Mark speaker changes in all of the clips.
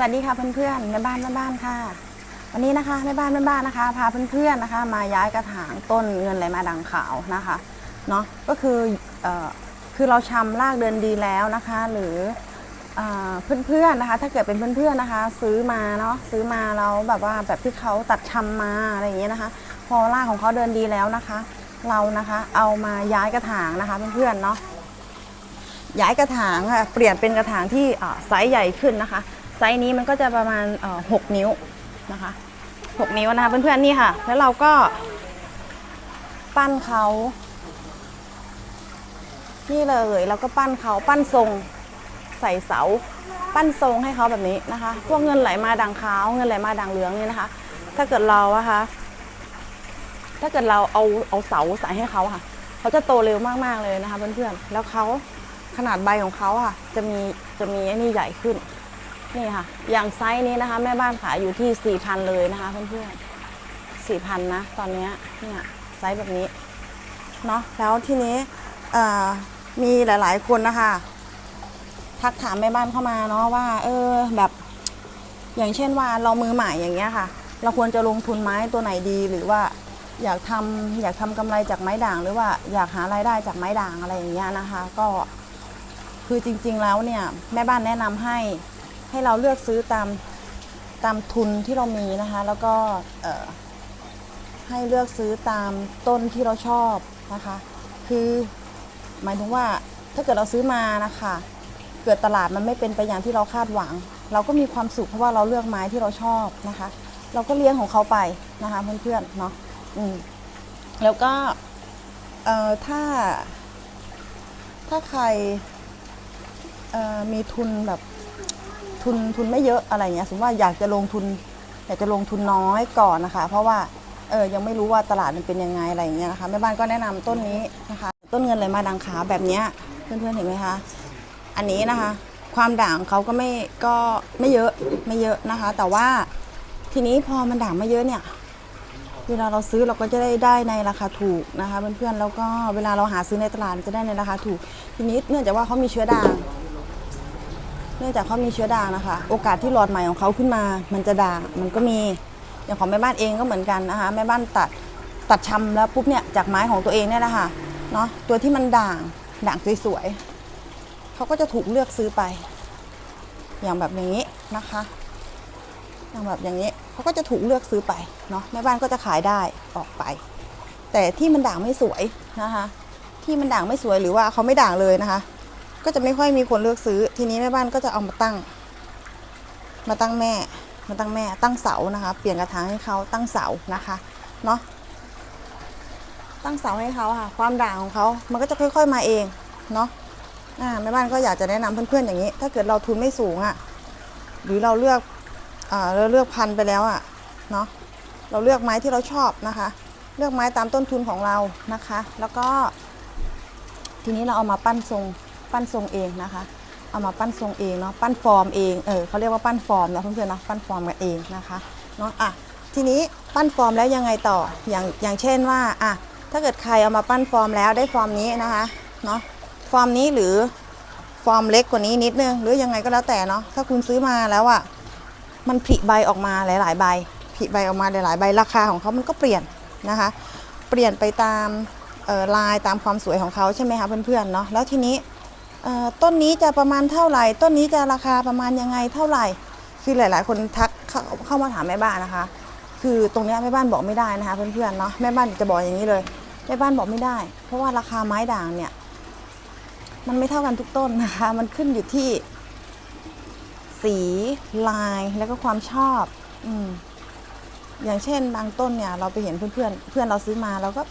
Speaker 1: สวัสดีค่ะเพื่อนๆแม่บ้านแม่บ้านค่ะ วันนี้นะคะแม่บ้านแม่บ้านนะคะ พาเพื่อนๆนะคะ มาย้ายกระถางต้นเงินไหลมาดังขาวนะคะเนาะก็คือเอ่อคือเราชำรากเดินดีแล้วนะคะ หรือเอ่อเพื่อนๆนะคะ ถ้าเกิดเป็นเพื่อนๆนะคะ ซื้อมาเนาะซื้อมาแล้วแบบว่าแบบที่เขาตัดชำมาอะไรอย่างเงี้ยนะคะ พอรากของเขาเดินดีแล้วนะคะ เรานะคะเอามาย้ายกระถางนะคะเพื่อนๆเนาะย้ายกระถางค่ะเปลี่ยนเป็นกระถางที่ไซส์ใหญ่ขึ้นนะคะ ไซส์นี้มันก็จะประมาณเอ่อ6นิ้วนะคะ6นิ้วนะคะเพื่อนๆนี่ค่ะ แล้วเราก็ปั้นเขานี่เลยแล้วก็ปั้นเขาปั้นทรงใส่เสา ปั้นทรงให้เขาแบบนี้นะคะ พวกเงินไหลมาดังขาวเงินไหลมาดังเหลืองนี่นะคะ ถ้าเกิดเราอะคะถ้าเกิดเราเอาเอาเสาใส่ให้เขาค่ะ เขาจะโตเร็วมากๆเลยนะคะเพื่อนๆแล้วเขาขนาดใบของเขาอะจะมีจะมีไอ้นี่ใหญ่ขึ้น นี่ค่ะ อย่างไซส์นี้นะคะ แม่บ้านขายอยู่ที่4,000เลยนะคะเพื่อนๆ4,000นนะ ตอนนี้เนี่ยไซส์แบบนี้เนาะแล้วทีนี้มีหลาย ๆ คนนะคะ ทักถามแม่บ้านเข้ามาเนาะว่า เออแบบอย่างเช่นว่าเรามือใหม่อย่างเงี้ยค่ะ เราควรจะลงทุนไม้ตัวไหนดีหรือว่าอยากทำอยากทำกำไรจากไม้ด่าง หรือว่าอยากหารายได้จากไม้ด่างอะไรอย่างเงี้ยนะคะ ก็คือจริง ๆ แล้วเนี่ยแม่บ้านแนะนำให้ ให้เราเลือกซื้อตามตามทุนที่เรามีนะคะ แล้วก็เอ่อให้เลือกซื้อตามต้นที่เราชอบนะคะ คือหมายถึงว่าถ้าเกิดเราซื้อมานะคะเกิดตลาดมันไม่เป็นไปอย่างที่เราคาดหวัง เราก็มีความสุขเพราะว่าเราเลือกไม้ที่เราชอบนะคะ เราก็เลี้ยงของเขาไปนะคะเพื่อนๆเนาะอืมแล้วก็เอ่อถ้า ถ้าใครมีทุนแบบ ทุนทุนไม่เยอะอะไรเงี้ยสมมติว่าอยากจะลงทุน อยากจะลงทุนน้อยก่อนนะคะ เพราะว่าเออยังไม่รู้ว่าตลาดมันเป็นยังไงอะไรเงี้ยนะคะแม่บ้านก็แนะนำต้นนี้นะคะ ต้นเงินเลยมาดังขาวแบบเนี้ยเพื่อนๆเห็นไหมคะอันนี้นะคะ ความด่างเขาก็ไม่ก็ไม่เยอะไม่เยอะนะคะ แต่ว่าทีนี้พอมันด่างไม่เยอะเนี่ยเวลาเราซื้อเราก็จะได้ได้ในราคาถูกนะคะเพื่อนๆแล้วก็เวลาเราหาซื้อในตลาดจะได้ในราคาถูก ทีนี้เนื่องจากว่าเขามีเชื้อด่าง เนื่องจากเขามีเชื้อด่างนะคะ โอกาสที่หลอดใหม่ของเขาขึ้นมา มันจะด่าง มันก็มี อย่างของแม่บ้านเองก็เหมือนกันนะคะ แม่บ้านตัด ตัดชำแล้วปุ๊บเนี่ย จากไม้ของตัวเองเนี่ยแหละค่ะเนาะตัวที่มันด่าง ด่างสวยๆเขาก็จะถูกเลือกซื้อไป อย่างแบบอย่างนี้นะคะ อย่างแบบอย่างนี้เขาก็จะถูกเลือกซื้อไป เนาะแม่บ้านก็จะขายได้ออกไป แต่ที่มันด่างไม่สวยนะคะ ที่มันด่างไม่สวยหรือว่าเขาไม่ด่างเลยนะคะ ก็จะไม่ค่อยมีคนเลือกซื้อ ทีนี้แม่บ้านก็จะเอามาตั้ง มาตั้งแม่ มาตั้งแม่ ตั้งเสานะคะ เปลี่ยนกระถางให้เขาตั้งเสานะคะ เนาะตั้งเสาให้เขาค่ะ ความด่างของเขา มันก็จะค่อย ๆมาเอง เนาะอ่าแม่บ้านก็อยากจะแนะนำเพื่อนๆอย่างนี้ ถ้าเกิดเราทุนไม่สูงอะ่ะ หรือเราเลือกอ่าเราเลือกพันไปแล้วอะ่ะ เนาะเราเลือกไม้ที่เราชอบนะคะ เลือกไม้ตามต้นทุนของเรานะคะ แล้วก็ ทีนี้เราเอามาปั้นทรง ปั้นทรงเองนะคะ เอามาปั้นทรงเองเนาะปั้นฟอร์มเองเออเขาเรียกว่าปั้นฟอร์มนะเพื่อนๆนะปั้นฟอร์มกันเองนะคะเนาะอะทีนี้ปั้นฟอร์มแล้วยังไงต่ออย่างอย่างเช่นว่าอะถ้าเกิดใครเอามาปั้นฟอร์มแล้วได้ฟอร์มนี้นะคะเนาะฟอร์มนี้หรือฟอร์มเล็กกว่านี้นิดนึงหรือยังไงก็แล้วแต่เนาะถ้าคุณซื้อมาแล้วอะมันผลิใบออกมาหลาย ๆ ใบผลิใบออกมาหลายๆใบราคาของเขามันก็เปลี่ยนนะคะ เปลี่ยนไปตามลายตามความสวยของเขาใช่ไหมคะเพื่อนๆเนาะแล้วทีนี้ ต้นนี้จะประมาณเท่าไหร่ ต้นนี้จะราคาประมาณยังไงเท่าไหร่ คือหลาย ๆ คนทักเข้าเข้ามาถามแม่บ้านนะคะ คือตรงนี้แม่บ้านบอกไม่ได้นะคะ เพื่อน ๆ เนาะแม่บ้านจะบอกอย่างนี้เลยแม่บ้านบอกไม่ได้ เพราะว่าราคาไม้ด่างเนี่ย มันไม่เท่ากันทุกต้นนะคะ มันขึ้นอยู่ที่ สีลายแล้วก็ความชอบ อืมอย่างเช่น บางต้นเนี่ย เราไปเห็นเพื่อน ๆ เพื่อนเราซื้อมาเราก็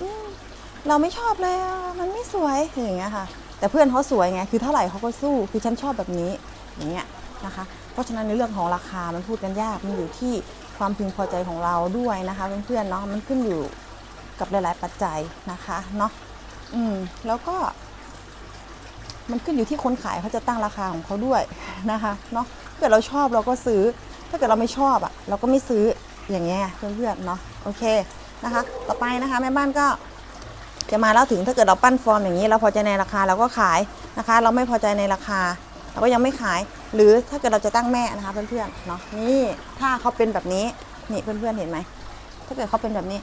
Speaker 1: เราไม่ชอบเลยมันไม่สวยอย่างเงี้ยค่ะ แต่เพื่อนเขาสวยไงคือเท่าไหร่เขาก็สู้คือฉันชอบแบบนี้อย่างเงี้ยนะคะ เพราะฉะนั้นในเรื่องของราคามันพูดกันยากมันอยู่ที่ความพึงพอใจของเราด้วยนะคะเพื่อนๆเนาะมันขึ้นอยู่กับหลาย ๆ ปัจจัยนะคะเนาะอืมแล้วก็ มันขึ้นอยู่ที่คนขายเขาจะตั้งราคาของเขาด้วยนะคะเนาะถ้าเกิดเราชอบเราก็ซื้อ ถ้าเกิดเราไม่ชอบอะ เราก็ไม่ซื้ออย่างเงี้ยเพื่อนๆเนาะโอเคนะคะ ต่อไปนะคะแม่บ้านก็ จะมาเล่าถึงถ้าเกิดเราปั้นฟอร์มอย่างนี้ เราพอใจในราคาเราก็ขายนะคะ เราไม่พอใจในราคา เราก็ยังไม่ขาย หรือถ้าเกิดเราจะตั้งแม่นะคะเพื่อนๆเนาะนี่ถ้าเขาเป็นแบบนี้นี่เพื่อนๆเห็นไหมถ้าเกิดเขาเป็นแบบนี้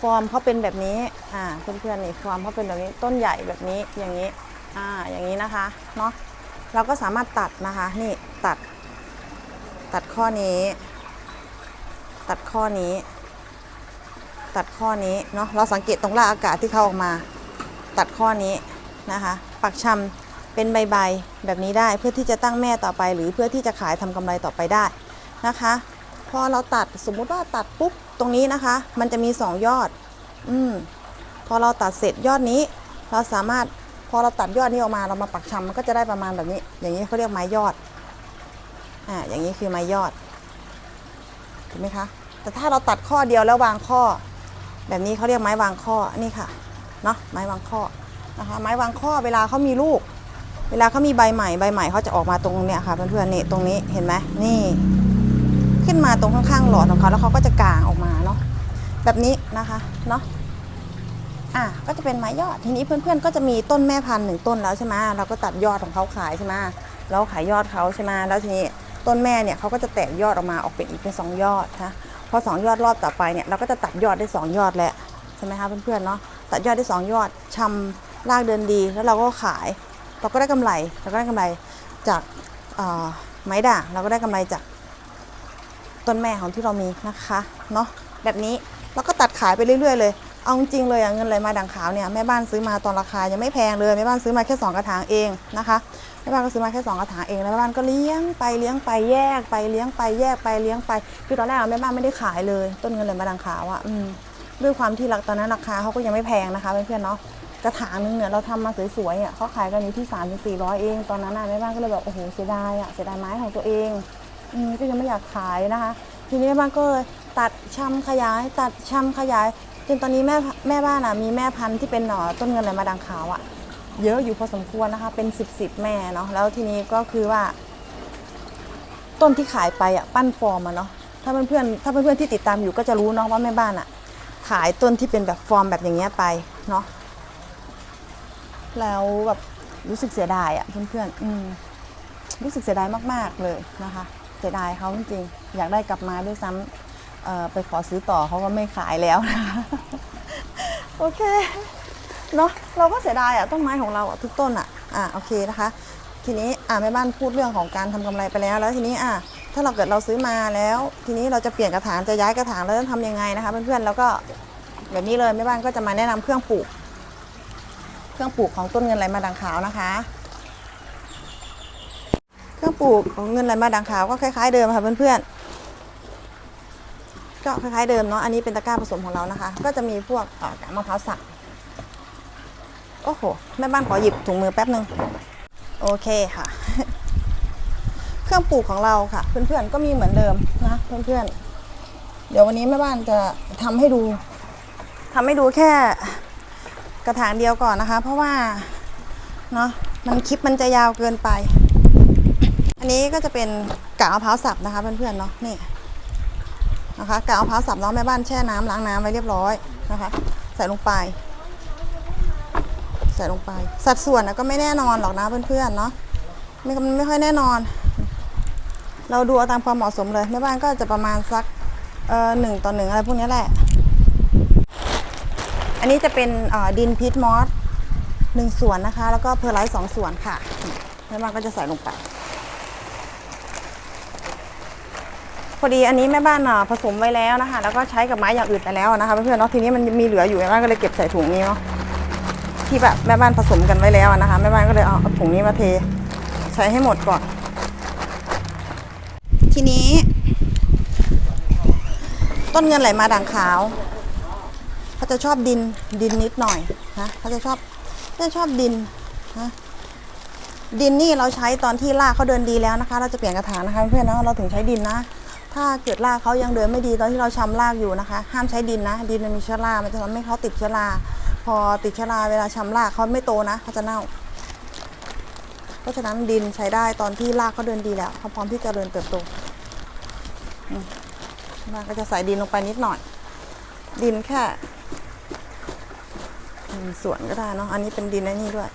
Speaker 1: ฟอร์มเขาเป็นแบบนี้อ่าเพื่อนๆนี่ฟอร์มเขาเป็นแบบนี้ต้นใหญ่แบบนี้อย่างนี้อ่าอย่างนี้นะคะเนาะเราก็สามารถตัดนะคะ นี่ตัด ตัดข้อนี้ ตัดข้อนี้ ตัดข้อนี้เนาะเราสังเกตตรงรากอากาศที่เขาออกมา ตัดข้อนี้นะคะ ปักชำเป็นใบๆแบบนี้ได้เพื่อที่จะตั้งแม่ต่อไป หรือเพื่อที่จะขายทำกำไรต่อไปได้นะคะพอเราตัดสมมุติว่าตัดปุ๊บตรงนี้นะคะ มันจะมี 2 ยอด อืมพอเราตัดเสร็จยอดนี้ เราสามารถพอเราตัดยอดนี้ออกมาเรามาปักชำมันก็จะได้ประมาณแบบนี้ อย่างนี้เขาเรียกไม้ยอดอ่าอย่างนี้คือไม้ยอดถูกไหมคะแต่ถ้าเราตัดข้อเดียวแล้ววางข้อ แบบนี้เขาเรียกไม้วางข้อนี่ค่ะเนาะไม้วางข้อนะคะไม้วางข้อเวลาเขามีลูก เวลาเขามีใบใหม่ใบใหม่เขาจะออกมาตรงเนี้ยค่ะเพื่อนๆนี่ตรงนี้เห็นไหมนี่ ขึ้นมาตรงข้างๆหลอดของเขาแล้วเขาก็จะกางออกมาเนาะแบบนี้นะคะเนาะอะก็จะเป็นไม้ยอดทีนี้เพื่อนๆก็จะมีต้นแม่พันธุ์หนึ่งต้นแล้วใช่ไหมเราก็ตัดยอดของเขาขายใช่ไหมเราขายยอดเขาใช่ไหมแล้วทีนี้ต้นแม่เนี่ยเขาก็จะแตกยอดออกมาออกเป็นอีกเป็นสองยอดนะ พอสองยอดรอบต่อไปเนี่ยเราก็จะตัดยอดได้สองยอดแหละใช่ไหมคะเพื่อนๆเนาะตัดยอดได้สองยอดชำรากเดินดีแล้วเราก็ขาย เราก็ได้กำไรเราก็ได้กำไรจากไม้ด่างเราก็ได้กำไรจากต้นแม่ของที่เรามีนะคะเนาะแบบนี้เราก็ตัดขายไปเรื่อยๆ เลยเอาจริงเลยอะเงินไหลมาด่างขาวเนี่ยแม่บ้านซื้อมาตอนราคายังไม่แพงเลยแม่บ้านซื้อมาแค่ 2 กระถางเองนะคะ แม่บ้านก็ซื้อมาแค่2กระถางเองแล้วแม่บ้านก็เลี้ยงไปเลี้ยงไปแยกไปเลี้ยงไปแยกไปเลี้ยงไปคือตอนแรกอะแม่บ้านไม่ได้ขายเลย ต้นเงินไหลมาด่างขาวอะด้วยความที่ราคาตอนนั้นราคาเขาก็ยังไม่แพงนะคะเพื่อนๆเนาะกระถางนึงเนี่ยเราทำมาสวยๆอะเขาขายกันอยู่ที่3ามถึงสี่ร้อยเองตอนนั้นน่ะแม่บ้านก็เลยแบบโอ้โหเสียดายอะเสียดายไม้ของตัวเองอืมก็ยังไม่อยากขายนะคะ ทีนี้แม่บ้านก็เลยตัดชำขยาย ตัดชำขยายจนตอนนี้แม่แม่บ้านอะมีแม่พันธุ์ที่เป็นหน่อต้นเงินไหลมาดังขาวอะ เยอะอยู่พอสมควรนะคะ เป็นสิบสิบแม่เนาะแล้วทีนี้ก็คือว่า ต้นที่ขายไปอะปั้นฟอร์มอะเนาะถ้าเพื่อนๆถ้าเพื่อนๆที่ติดตามอยู่ก็จะรู้เนาะว่าแม่บ้านอะ ขายต้นที่เป็นแบบฟอร์มแบบอย่างเงี้ยไปเนาะแล้วแบบรู้สึกเสียดายอะเพื่อนๆอืมรู้สึกเสียดายมากๆเลยนะคะ เสียดายเขาจริงๆอยากได้กลับมาด้วยซ้ำเอ่อไปขอซื้อต่อเขาก็ไม่ขายแล้วนะคะ โอเค เนาะเราก็เสียดายอะต้นไม้ของเราอะทุกต้นอะอะโอเคนะคะ ทีนี้อะแม่บ้านพูดเรื่องของการทำกำไรไปแล้ว แล้วทีนี้อะถ้าเราเกิดเราซื้อมาแล้ว ทีนี้เราจะเปลี่ยนกระถางจะย้ายกระถางแล้วจะทำยังไงนะคะเพื่อนๆแล้วก็แบบนี้เลยแม่บ้านก็จะมาแนะนำเครื่องปลูก เครื่องปลูกของต้นเงินไหลมาดังขาวนะคะ เครื่องปลูกของเงินไหลมาด่างขาวก็คล้ายๆเดิมค่ะเพื่อนๆก็คล้ายๆเดิมเนาะอันนี้เป็นตะกร้าผสมของเรานะคะ ก็จะมีพวกกากมะพร้าวสับ โอ้โห แม่บ้านขอหยิบถุงมือแป๊บหนึ่งโอเคค่ะ เครื่องปลูกของเราค่ะ เพื่อนๆก็มีเหมือนเดิมนะเพื่อนๆ เดี๋ยววันนี้แม่บ้านจะทำให้ดูทำให้ดูแค่กระถางเดียวก่อนนะคะ เพราะว่าเนาะมันคลิปมันจะยาวเกินไป อันนี้ก็จะเป็นกากมะพร้าวสับนะคะ เพื่อนๆเนาะนี่นะคะกากมะพร้าวสับเนาะแม่บ้านแช่น้ำล้างน้ำไว้เรียบร้อยนะคะ ใส่ลงไป ส่ลงไป สัดส่วนนะก็ไม่แน่นอนหรอกนะเพื่อนๆเนาะไม่มันไม่ค่อยแน่นอน เราดูเอาตามความเหมาะสมเลยแม่บ้านก็จะประมาณสักเอ่อหนึ่งต่อหนึ่งอะไรพวกนี้แหละ อันนี้จะเป็นดินพิทมอสหนึ่งส่วนนะคะ แล้วก็เพอร์ไลท์สองส่วนค่ะแม่บ้านก็จะใส่ลงไปพอดีอันนี้แม่บ้านผสมไว้แล้วนะคะ แล้วก็ใช้กับไม้อย่างอื่นไปแล้วนะคะเพื่อนๆเนาะทีนี้มันมีเหลืออยู่แม่บ้านก็เลยเก็บใส่ถุงนี้เนาะ ที่แบบแม่บ้านผสมกันไว้แล้วนะคะ แม่บ้านก็เลยเอาถุงนี้มาเท ใช้ให้หมดก่อน ทีนี้ ต้นเงินไหลมาด่างขาวเขาจะชอบดินดินนิดหน่อยนะเขาจะชอบเขาจะชอบดินนะดินนี่เราใช้ตอนที่รากเขาเดินดีแล้วนะคะ เราจะเปลี่ยนกระถางนะคะเพื่อนนะเราถึงใช้ดินนะ ถ้าเกิดรากเขายังเดินไม่ดีตอนที่เราชำรากอยู่นะคะ ห้ามใช้ดินนะ ดินมันมีเชื้อรา มันจะทำให้เขาติดเชื้อรา พอติดชราเวลาชำรากเขาไม่โตนะเขาจะเน่า เพราะฉะนั้นดินใช้ได้ตอนที่รากเขาเดินดีแล้วเขาพร้อมที่จะเจริญเติบโตมรากก็จะใส่ดินลงไปนิดหน่อย ดินแค่สวนก็ได้เนาะอันนี้เป็นดินอ้นี่ด้วย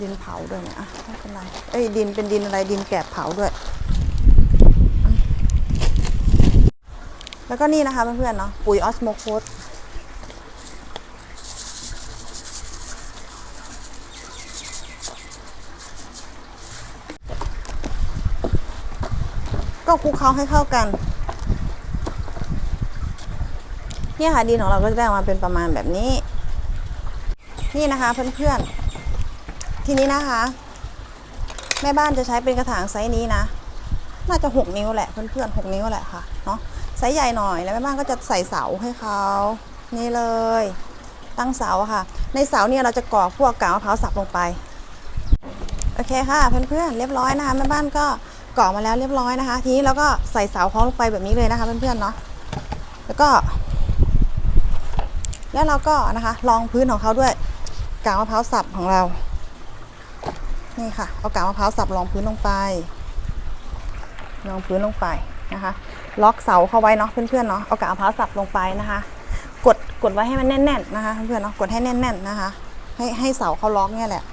Speaker 1: ดินเผาด้วยเนี่ยอะไม่เป็นไรเอ้ยดินเป็นดินอะไรดินแกบเผาด้วย แล้วก็นี่นะคะเพื่อนๆเนาะปุ๋ยออสโมโคส ก็คลุกเคล้าให้เข้ากัน เนี่ยค่ะดินของเราก็จะได้ออกมาเป็นประมาณแบบนี้ นี่นะคะเพื่อนๆ ทีนี้นะคะ แม่บ้านจะใช้เป็นกระถางไซส์นี้นะ น่าจะ 6 นิ้วแหละเพื่อนๆ6นิ้วแหละค่ะเนาะไซส์ใหญ่หน่อยแล้วแม่บ้านก็จะใส่เสาให้เขานี่เลย ตั้งเสาค่ะ ในเสาเนี่ยเราจะกรอกพวกกาวมะพร้าวสับลงไป โอเคค่ะเพื่อนๆเรียบร้อยนะคะแม่บ้านก็ กรอกมาแล้วเรียบร้อยนะคะ ทีนี้เราก็ใส่เสาเขาลงไปแบบนี้เลยนะคะเพื่อนๆเนาะแล้วก็ แล้วเราก็นะคะรองพื้นของเขาด้วยกาวมะพร้าวสับของเรา นี่ค่ะ เอากาวมะพร้าวสับรองพื้นลงไปรองพื้นลงไปนะคะ ล็อกเสาเข้าไว้เนาะเพื่อนๆเนาะเอากาวมะพร้าวสับลงไปนะคะ กดกดไว้ให้มันแน่นๆนะคะเพื่อนๆเนาะกดให้แน่นๆนะคะ ให้ให้เสาเขาล็อกเนี่ยแหละ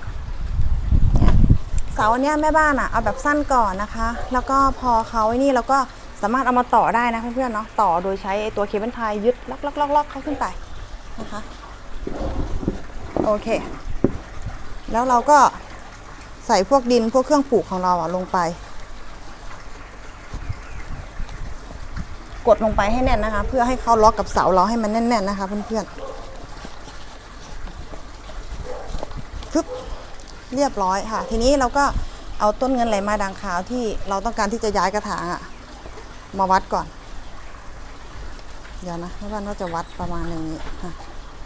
Speaker 1: เสาอันเนี้ยแม่บ้านอะเอาแบบสั้นก่อนนะคะ แล้วก็พอเขาไอ้นี่เราก็สามารถเอามาต่อได้นะเพื่อนๆเนาะต่อโดยใช้ตัวเคเบิลไทยยึดล็อกล็อกล็อกล็อกเขาขึ้นไปนะคะโอเค แล้วเราก็ใส่พวกดินพวกเครื่องปลูกของเราอะลงไป กดลงไปให้แน่นนะคะ เพื่อให้เขาล็อกกับเสาเราให้มันแน่นๆนะคะเพื่อนๆฟึบ เรียบร้อยค่ะ ทีนี้เราก็เอาต้นเงินไหลมาดังขาวที่เราต้องการที่จะย้ายกระถางอะมาวัดก่อน เดี๋ยวนะแม่บ้านก็จะวัดประมาณอย่างนี้ค่ะ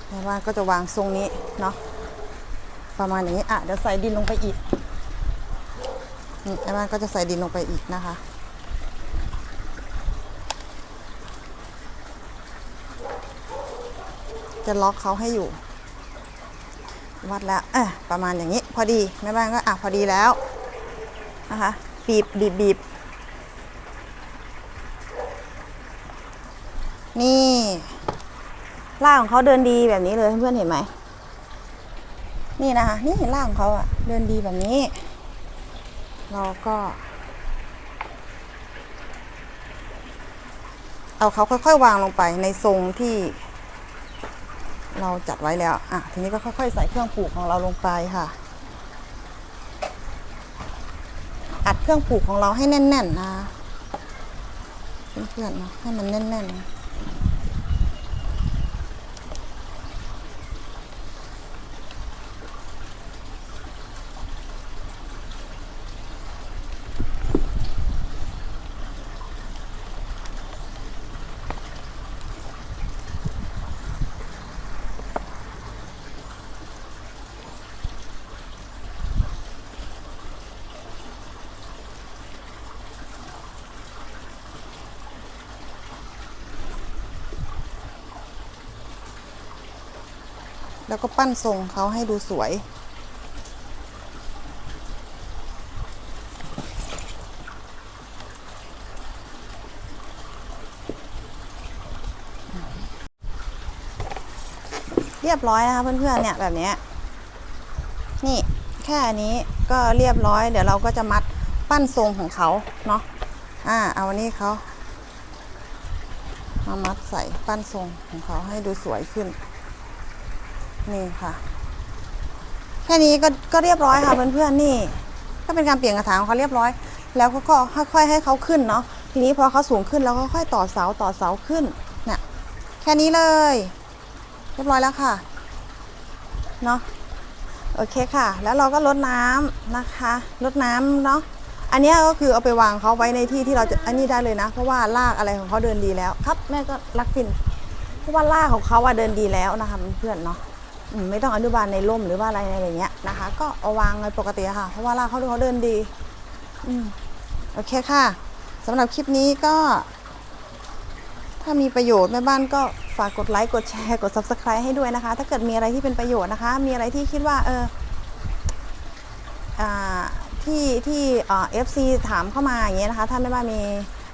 Speaker 1: แม่บ้านก็จะวางทรงนี้เนาะประมาณอย่างนี้อะเดี๋ยวใส่ดินลงไปอีกนี่แม่บ้านก็จะใส่ดินลงไปอีกนะคะจะล็อกเขาให้อยู่ วัดแล้วเอะประมาณอย่างนี้ พอดีแม่บ้านก็อะพอดีแล้วนะคะบีบบีบบีบนี่ล่างของเขาเดินดีแบบนี้เลยเพื่อนๆเห็นไหมนี่นะคะนี่ล่างของเขาอะเดินดีแบบนี้ เราก็ เอาเขาค่อยๆวางลงไปในทรงที่ เราจัดไว้แล้ว อะ ทีนี้ก็ค่อย ๆ ใส่เครื่องผูกของเราลงไปค่ะ อัดเครื่องผูกของเราให้แน่น ๆ นะ เพื่อนๆนะให้มันแน่น ๆ แล้วก็ปั้นทรงเขาให้ดูสวย เรียบร้อยนะคะเพื่อนๆเนี่ยแบบนี้นี่แค่อันนี้ก็เรียบร้อย เดี๋ยวเราก็จะมัดปั้นทรงของเขาเนาะอ่าเอาอันนี้เขามามัดใส่ปั้นทรงของเขาให้ดูสวยขึ้น นี่ค่ะ แค่นี้ก็ก็เรียบร้อยค่ะเพื่อนๆนี่ ก็เป็นการเปลี่ยนกระถางของเขาเรียบร้อย แล้วก็ค่อยๆให้เขาขึ้นเนาะทีนี้พอเขาสูงขึ้นแล้วก็ค่อยต่อเสาต่อเสาขึ้นเนี่ยแค่นี้เลย เรียบร้อยแล้วค่ะเนาะโอเคค่ะ แล้วเราก็ลดน้ำนะคะลดน้ำเนาะอันนี้ก็คือเอาไปวางเขาไว้ในที่ที่เราจะอันนี้ได้เลยนะ เพราะว่ารากอะไรของเขาเดินดีแล้ว ครับแม่ก็รักฟิน เพราะว่ารากของเขาอะเดินดีแล้วนะคะเพื่อนเนาะ ไม่ต้องอนุบาลในร่มหรือว่าอะไรอะไรเงี้ยนะคะ ก็เอาวางในปกติค่ะ เพราะว่ารากเขาเขาเดินดีอืมโอเคค่ะสำหรับคลิปนี้ก็ ถ้ามีประโยชน์แม่บ้านก็ฝากกดไลค์กดแชร์กด subscribe ให้ด้วยนะคะ ถ้าเกิดมีอะไรที่เป็นประโยชน์นะคะ มีอะไรที่คิดว่า เออที่ที่เอฟซีถามเข้ามาอย่างเงี้ยนะคะ ถ้าแม่บ้านมี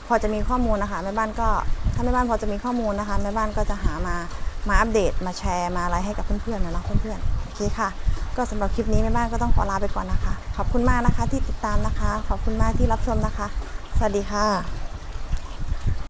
Speaker 1: พอจะมีข้อมูลนะคะแม่บ้านก็ถ้าแม่บ้านพอจะมีข้อมูลนะคะแม่บ้านก็จะหามา มาอัปเดตมาแชร์มาอะไรให้กับเพื่อนๆนะเนาะเพื่อนๆโอเคค่ะ ก็สำหรับคลิปนี้แม่บ้านก็ต้องขอลาไปก่อนนะคะ ขอบคุณมากนะคะที่ติดตามนะคะ ขอบคุณมากที่รับชมนะคะ สวัสดีค่ะ